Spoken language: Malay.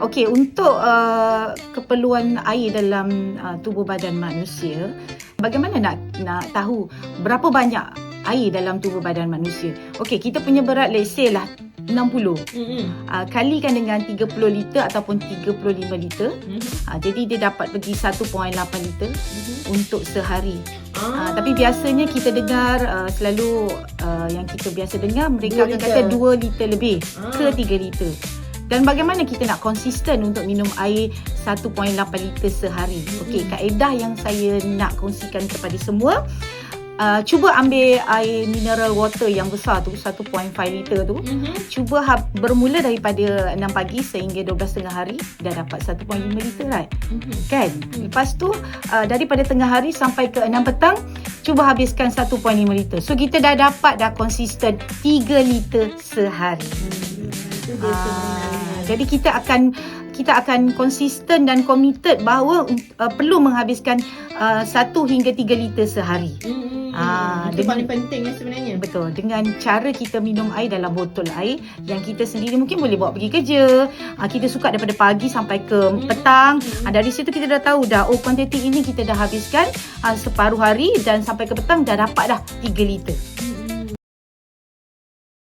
Okey, untuk uh, keperluan air dalam uh, tubuh badan manusia, bagaimana nak nak tahu berapa banyak air dalam tubuh badan manusia? Okey, kita punya berat let's say lah 60. Mm-mm. Uh, kalikan dengan 30 liter ataupun 35 liter. Mhm. Uh, jadi dia dapat pergi 1.8 liter Mhm. untuk sehari. Ah. Uh, tapi biasanya kita dengar uh, selalu uh, yang kita biasa dengar mereka akan kata 2 liter lebih Ah. ke 3 liter. Dan bagaimana kita nak konsisten untuk minum air 1.8 liter sehari? Mm-mm. Okey, kaedah yang saya nak kongsikan kepada semua uh, cuba ambil air mineral water yang besar tu 1.5 liter tu. Mhm. Cuba ha- bermula daripada 6 pagi sehingga 12 tengah hari dah dapat 1.5 liter right? Mhm. kan lepas tu uh, daripada tengah hari sampai ke 6 petang cuba habiskan 1.5 liter so kita dah dapat dah konsisten 3 liter sehari Hmm, Itu dia uh. Jadi kita akan kita akan konsisten dan committed bahawa uh, perlu menghabiskan uh, 1 hingga 3 liter sehari Mm-mm. Ah, Itu dengan- paling penting lah sebenarnya. Betul. Dengan cara kita minum air dalam botol air yang kita sendiri mungkin boleh bawa pergi kerja. Ah, kita suka daripada pagi sampai ke petang. Ah, dari situ kita dah tahu dah oh kuantiti ini kita dah habiskan ah, separuh hari dan sampai ke petang dah dapat dah 3 liter.